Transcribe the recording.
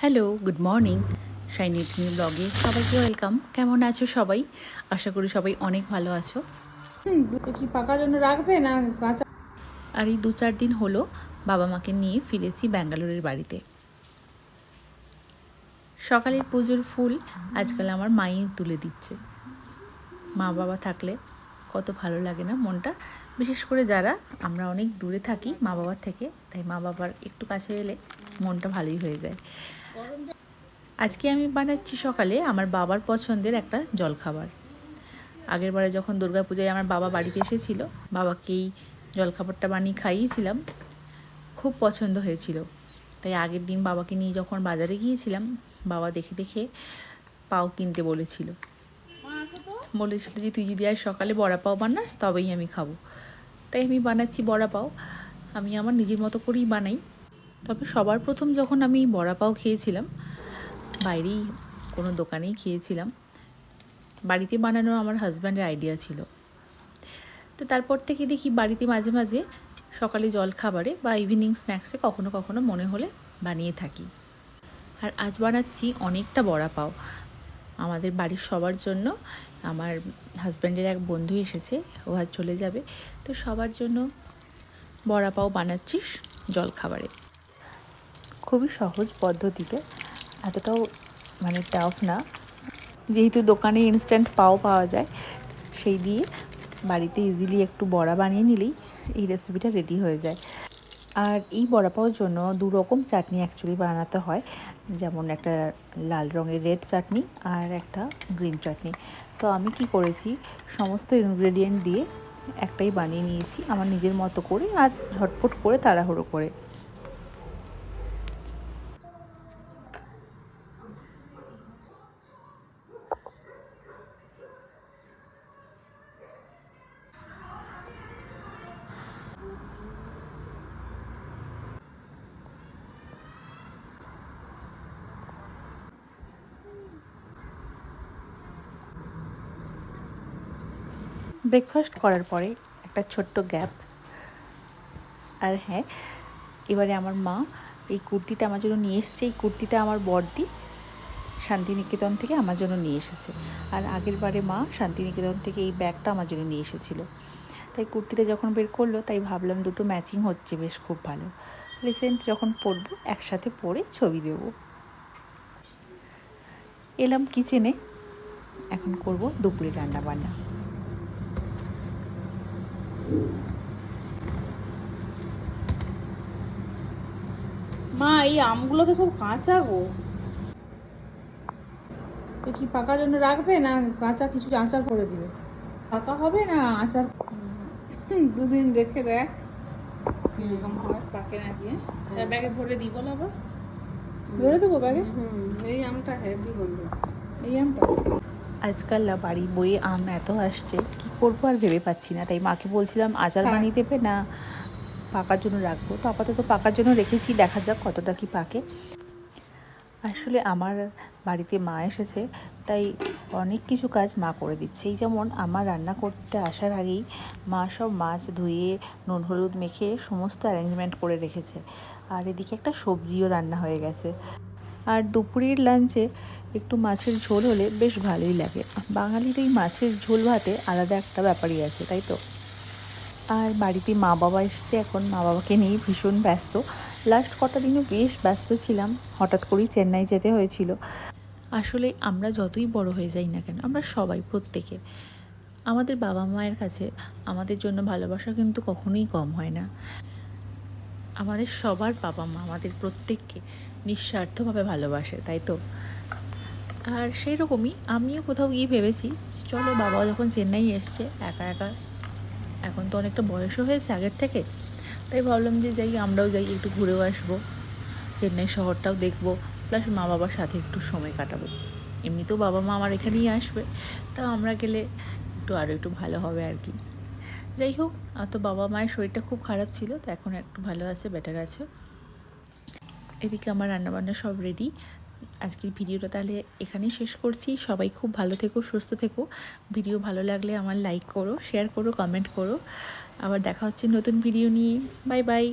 Hello good morning শাইনিজ new ব্লগে সবাইকে ওয়েলকাম কেমন আছো সবাই? আশা করি সবাই অনেক ভালো আছো। কি পাকার জন্য রাখবে না কাঁচা? আর এই দু চার দিন হলো বাবা মাকে নিয়ে ফিরেছি ব্যাঙ্গালোরের বাড়িতে। সকালের পুজোর ফুল আজকাল আমার মাই তুলে দিচ্ছে। মা বাবা থাকলে কত ভালো লাগে না মনটা। বিশেষ করে যারা আমরা অনেক দূরে থাকি মা বাবার থেকে, তাই মা বাবার একটু কাছে এলে মনটা ভালোই হয়ে যায়। আজকে আমি বানাচ্ছি সকালে আমার বাবার পছন্দের একটা জলখাবার। আগের বারে যখন দুর্গাপূজায় আমার বাবা বাড়িতে এসেছিল, বাবাকেই জলখাবারটা বানিয়ে খাইয়েছিলাম। খুব পছন্দ হয়েছিল। তাই আগের দিন বাবাকে নিয়ে যখন বাজারে গিয়েছিলাম, বাবা দেখে দেখে পাও কিনতে বলেছিল। বলেছিল যে, তুই যদি আজ সকালে বড়া পাও বানাস, তবেই আমি খাব। তাই আমি বানাচ্ছি বড়া পাও। আমি আমার নিজের মতো করেই বানাই। তবে সবার প্রথম যখন আমি বড়া পাও খেয়েছিলাম, বাইরেই কোনো দোকানেই খেয়েছিলাম, বাড়িতে বানানো আমার হাজব্যান্ডের আইডিয়া ছিল। তো তারপর থেকে দেখি বাড়িতে মাঝে মাঝে সকালে জল খাবারে বা ইভিনিং স্ন্যাক্সে কখনো কখনো মনে হলে বানিয়ে থাকি। আর আজ বানাচ্ছি অনেকটা বড়া পাও। আমাদের বাড়ির সবার জন্য। আমার হাজব্যান্ডের এক বন্ধু এসেছে, ও আজ চলে যাবে। তো সবার জন্য বড়া পাও বানাচ্ছিস জল খাবারে খুবই সহজ পদ্ধতিতে। এতটাও মানে টাফ না। যেহেতু দোকানে ইনস্ট্যান্ট পাও পাওয়া যায়, সেই দিয়ে বাড়িতে ইজিলি একটু বড়া বানিয়ে নিলেই এই রেসিপিটা রেডি হয়ে যায়। আর এই বড়া পাওয়ার জন্য দু রকম চাটনি অ্যাকচুয়ালি বানাতে হয়। যেমন একটা লাল রঙের রেড চাটনি আর একটা গ্রিন চাটনি। তো আমি কি করেছি, সমস্ত ইনগ্রেডিয়েন্ট দিয়ে একটাই বানিয়ে নিয়েছি, আমার নিজের মতো করে আর ঝটপট করে তাড়াহুড়ো করে। ব্রেকফাস্ট করার পরে একটা ছোট্ট গ্যাপ আর হ্যাঁ এবারে আমার মা এই কুর্তিটা আমার জন্য নিয়ে এসছে। এই কুর্তিটা আমার বড়দি শান্তিনিকেতন থেকে আমার জন্য নিয়ে এসেছে। আর আগের বারে মা শান্তিনিকেতন থেকে এই ব্যাগটা আমার জন্য নিয়ে এসেছিল। তাই কুর্তিটা যখন বের করল, তাই ভাবলাম দুটো ম্যাচিং হচ্ছে, বেশ খুব ভালো। রিসেন্ট যখন পরবো, একসাথে পরে ছবি দেব। এলাম কিচেনে এখন করব দুপুরে রান্না বান্না মা এই আমগুলো তো সব কাঁচা গো। এ কি পাকার জন্য রাখবে না কাঁচা কিছু আচার করে দিবে? পাকা হবে না আচার? হুম, দুদিন রেখে দেখ এরকম হয়? পাকে না দিয়ে? ব্যাগে ভরে দিই বলো আবার? ভরে দেবো ব্যাগে? এই আমটা হেভি বন্ধু এই আমটা? আজকাল না বাড়ি বইয়ে আম এত আসছে কি করব আর ভেবে পাচ্ছি না। তাই মাকে বলছিলাম আচার হ্যাঁ। বানিয়ে দেবে না পাকার জন্য রাখব? তো আপাতত পাকার জন্য রেখেছি দেখা যাক কতটা কি পাকে। আসলে আমার বাড়িতে মা এসেছে তাই অনেক কিছু কাজ মা করে দিচ্ছে। এই যেমন আমার রান্না করতে আসার আগেই মা সব মাছ ধুয়ে নুন হলুদ মেখে সমস্ত অ্যারেঞ্জমেন্ট করে রেখেছে। আর এদিকে একটা সবজিও রান্না হয়ে গেছে। আর দুপুরের লাঞ্চে একটু মাছের ঝোল হলে বেশ ভালোই লাগে। বাঙালির এই মাছের ঝোল ভাতে আলাদা একটা ব্যাপারই আছে, তাই তো? আর বাড়িতে মা বাবা এসছে এখন মা বাবাকে নিয়ে ভীষণ ব্যস্ত। লাস্ট কটা দিনও বেশ ব্যস্ত ছিলাম, হঠাৎ করেই চেন্নাই যেতে হয়েছিল। আসলে আমরা যতই বড় হয়ে যাই না কেন, আমরা সবাই প্রত্যেকে। আমাদের বাবা মায়ের কাছে আমাদের জন্য ভালোবাসা কিন্তু কখনোই কম হয় না। আমাদের সবার বাবা মা, আমাদের প্রত্যেককে নিঃস্বার্থভাবে ভালোবাসে, তাই তো? আর সেই রকমই আমিও কোথাও গিয়ে ভেবেছি, চলো বাবা যখন চেন্নাই এসছে, একা একা। এখন তো অনেকটা বয়সও হয়েছে আগের থেকে, তাই ভাবলাম যে যাই, আমরাও যাই, একটু ঘুরেও আসব। চেন্নাই শহরটাও দেখব, প্লাস মা বাবার সাথে একটু সময় কাটাবো। এমনিতেও বাবা মা আমার এখানেই আসবে, তা আমরা গেলে একটু আরও একটু ভালো হবে আর কি। যাই হোক আর তো বাবা মায়ের শরীরটা খুব খারাপ ছিল, তো এখন একটু ভালো আছে বেটার আছে। এদিকে আমার রান্নাবান্না সব রেডি আজকের ভিডিওটা তাহলে এখানেই শেষ করছি। সবাই খুব ভালো থেকো, সুস্থ থেকো। ভিডিও ভালো লাগলে আমার লাইক করো শেয়ার করো কমেন্ট করো। আবার দেখা হচ্ছে নতুন ভিডিও নিয়ে। Bye bye